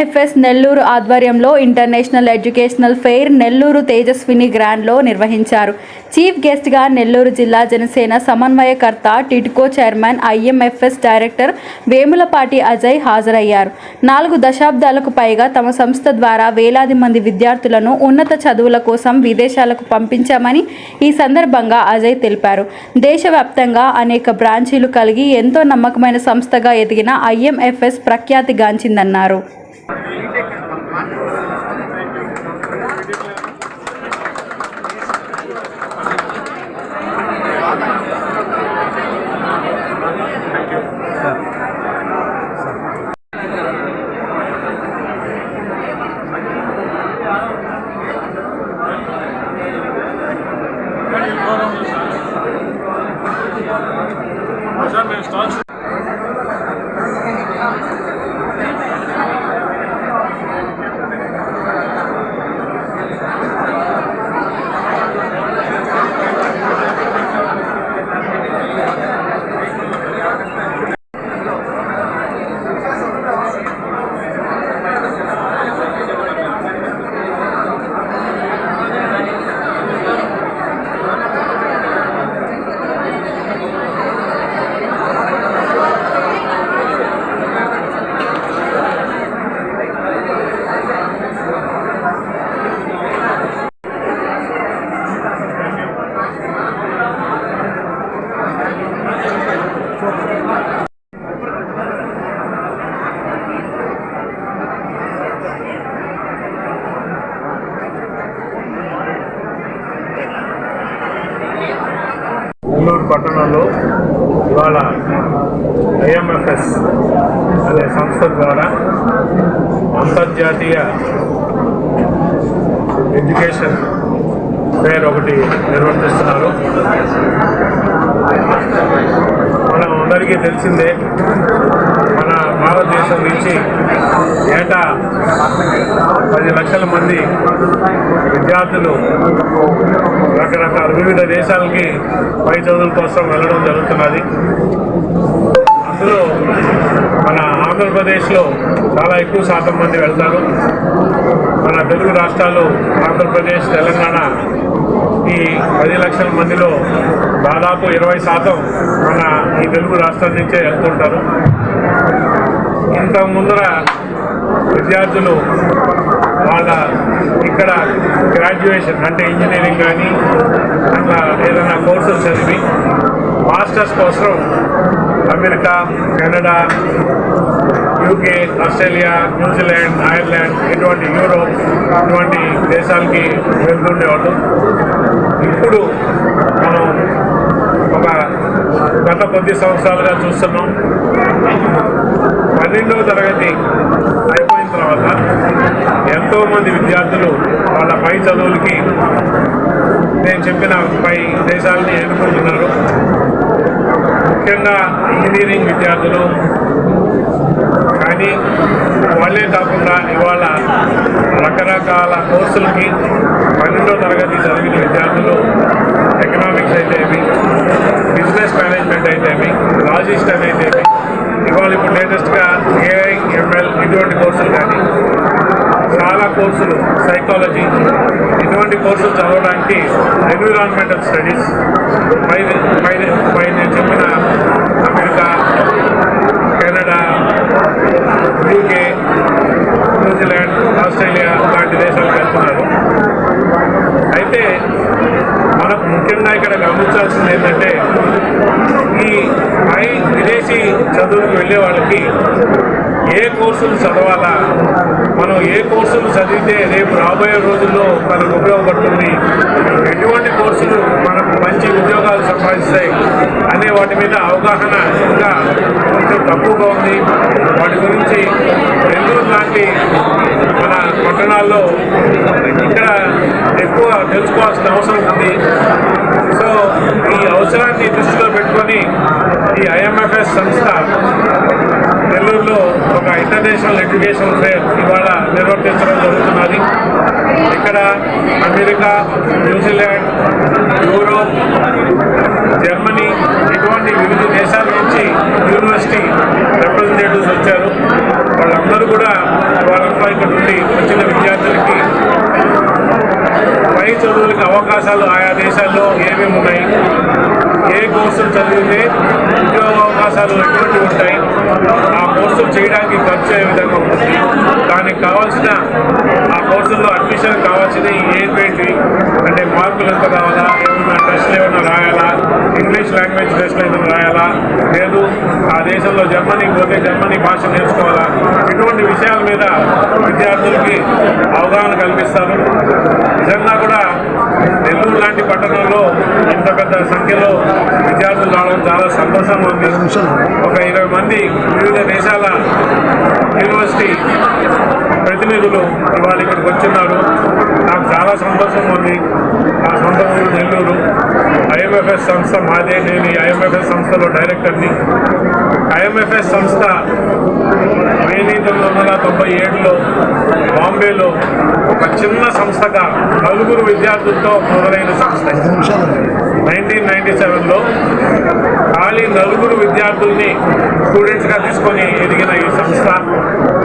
NFS Nellore ఆధ్వర్యంలో international educational fair Nellore Tejaswini గ్రాండ్లో నిర్వహించారు. Chief గెస్ట్గా నెల్లూరు జిల్లా జనసేన సమన్వయకర్త TIDCO chairman IMFS director Vemulapati Ajay హాజరయ్యారు. నాలుగు దశాబ్దాలకు పైగా తమ సంస్థ ద్వారా వేలాది మంది విద్యార్థులను ఉన్నత చదువుల కోసం విదేశాలకు పంపించామని ఈ సందర్భంగా అజయ్ తెలిపారు. దేశవ్యాప్తంగా అనేక బ్రాంచీలు కలిగి ఎంతో నమ్మకమైన సంస్థగా ఎదిగిన ఐఎంఎఫ్ఎస్ ప్రఖ్యాతిగాంచిందన్నారు పట్టణంలో ఇవాళ ఐఎంఎఫ్ఎస్ అనే సంస్థ ద్వారా అంతర్జాతీయ ఎడ్యుకేషన్ ఫేర్ ఒకటి నిర్వర్తిస్తున్నారు. మనం అందరికీ తెలిసిందే భారతదేశం నుంచి ఏటా పది లక్షల మంది విద్యార్థులు రకరకాల వివిధ దేశాలకి పై చదువుల కోసం వెళ్ళడం జరుగుతున్నది. అందులో మన ఆంధ్రప్రదేశ్లో చాలా ఎక్కువ శాతం మంది వెళ్తారు. మన తెలుగు రాష్ట్రాలు ఆంధ్రప్రదేశ్ తెలంగాణ ఈ పది లక్షల మందిలో దాదాపు ఇరవై శాతం మన ఈ తెలుగు రాష్ట్రం నుంచే వెళ్తుంటారు. ఇంత ముందర విద్యార్థులు వాళ్ళ ఇక్కడ గ్రాడ్యుయేషన్ అంటే ఇంజనీరింగ్ కానీ అట్లా ఏదైనా కోర్సులు చదివి మాస్టర్స్ కోసం America Canada UK Australia New Zealand Ireland ఇటువంటి యూరోప్ ఇటువంటి దేశాలకి వెళ్తుండేవాళ్ళు. ఇప్పుడు మనం ఒక గత కొద్ది సంవత్సరాలుగా చూస్తున్నాం. పన్నెండవ తరగతి అయిపోయిన తర్వాత ఎంతో మంది విద్యార్థులు వాళ్ళ పై చదువులకి నేను చెప్పిన పై దేశాలని ఎన్నుకుంటున్నారు. ముఖ్యంగా ఇంజనీరింగ్ విద్యార్థులు కానీ వాళ్ళే కాకుండా ఇవాళ రకరకాల కోర్సులకి పన్నెండో తరగతి చదివిన కోర్సులు సైకాలజీ ఇటువంటి కోర్సులు చదవడానికి ఎన్విరాన్మెంటల్ స్టడీస్ పై పై పై నేను చెప్పిన America Canada UK New Zealand Australia లాంటి దేశాలకు వెళ్తున్నారు అయితే మనకు ముఖ్యంగా ఇక్కడ గమనించాల్సింది ఏంటంటే ఈ పై విదేశీ చదువులకు వెళ్ళే వాళ్ళకి ఏ కోర్సులు చదవాలా చదివితే రేపు రాబోయే రోజుల్లో మనకు ఉపయోగపడుతుంది. ఎటువంటి కోర్సులు మనకు మంచి ఉద్యోగాలు సంపాదిస్తాయి అనే వాటి మీద అవగాహన ఇంకా కొంచెం తక్కువగా ఉంది. వాటి గురించి నెల్లూరు లాంటి మన పట్టణాల్లో ఇక్కడ ఎక్కువ తెలుసుకోవాల్సిన అవసరం ఉంది. సో ఈ అవసరాన్ని దృష్టిలో పెట్టుకొని ఈ ఐఎంఎఫ్ఎస్ సంస్థ ఇంటర్నేషనల్ ఎడ్యుకేషన్ ఫేర్ ఇవాళ నిర్వర్తించడం జరుగుతున్నది ఇక్కడ అమెరికా న్యూజిలాండ్ యూరోప్ జర్మనీ ఇటువంటి వివిధ దేశాల నుంచి యూనివర్సిటీ రిప్రజెంటేటివ్స్ వచ్చారు వాళ్ళందరూ కూడా వాళ్ళ చదువులకి అవకాశాలు ఆయా దేశాల్లో ఏమేమి ఉన్నాయి ఏ కోర్సులు చదివితే ఉద్యోగ అవకాశాలు ఎటువంటి ఉంటాయి ఆ కోర్సులు వచ్చే విధంగా ఉంటుంది దానికి కావాల్సిన ఆ కోర్సుల్లో అడ్మిషన్ కావాల్సింది ఏంటి అంటే మార్కులు ఎంత కావాలా ఏమైనా టెస్ట్లు ఏమైనా రాయాలా ఇంగ్లీష్ లాంగ్వేజ్ టెస్ట్లు ఏమైనా రాయాలా లేదు ఆ దేశంలో జర్మనీ పోతే జర్మనీ భాష నేర్చుకోవాలా ఇటువంటి విషయాల మీద విద్యార్థులకి అవగాహన కల్పిస్తారు. నిజంగా కూడా నెల్లూరు లాంటి పట్టణంలో ఇంత పెద్ద సంఖ్యలో విద్యార్థులు రావడం చాలా సంతోషంగా ఉంది. ఒక ఇరవై మంది వివిధ దేశాల యూనివర్సిటీ ప్రతినిధులు ఇవాళ ఇక్కడికి వచ్చిన్నారు. నాకు చాలా సంతోషంగా ఉంది. నా సొంత ఊరు నెల్లూరు. ఐఎంఎఫ్ఎస్ సంస్థ మాదే. నేను ఈ ఐఎంఎఫ్ఎస్ సంస్థలో డైరెక్టర్ని. ఐఎంఎఫ్ఎస్ సంస్థ వెయ్యి తొమ్మిది వందల తొంభై ఏడులో బాంబేలో ఒక చిన్న సంస్థగా నలుగురు విద్యార్థులతో మొదలైన సంస్థ. నైన్టీన్ నైన్టీ సెవెన్లో ఖాళీ నలుగురు విద్యార్థుల్ని స్టూడెంట్స్గా తీసుకొని ఎదిగిన ఈ సంస్థ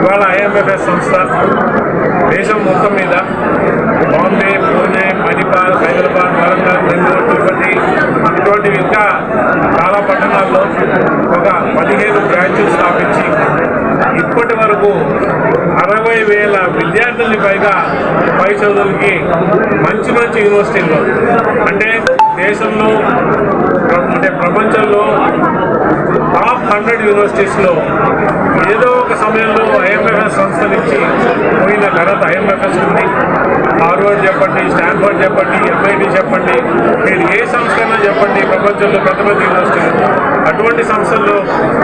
ఇవాళ ఐఎంఎఫ్ఎస్ సంస్థ దేశం మొత్తం మీద బాంబే పూణే విద్యార్థుల్ని పైగా పై చదువులకి మంచి మంచి యూనివర్సిటీల్లో అంటే దేశంలో అంటే ప్రపంచంలో టాప్ హండ్రెడ్ యూనివర్సిటీస్లో ఏదో ఒక సమయంలో ఐఎంఎఫ్ఎస్ సంస్థ నుంచి పోయిన ఘనత ఐఎంఎఫ్ఎస్ ఉంది. హార్వర్డ్ చెప్పండి స్టాన్ఫర్డ్ చెప్పండి ఎంఐటి చెప్పండి మీరు ఏ సంస్థ అయినా చెప్పండి ప్రపంచంలో పెద్ద పెద్ద యూనివర్సిటీలు. అటువంటి సంస్థల్లో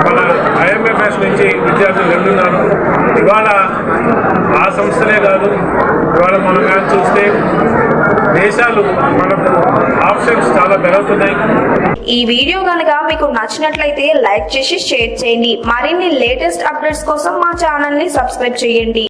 మన ఐఎంఎఫ్ఎస్ నుంచి విద్యార్థులు వెళ్తున్నారు ఇవాళ ఆ సంస్థలే కాదు ఇవాళ మనం కానీ చూస్తే దేశాలు మనకు ఆప్షన్స్ చాలా పెరుగుతున్నాయి. ఈ వీడియో కనుక మీకు నచ్చినట్లయితే లైక్ చేసి షేర్ చేయండి. మరిన్ని లేటెస్ట్ అప్డేట్స్ కోసం మా ఛానల్ని సబ్స్క్రైబ్ చేయండి.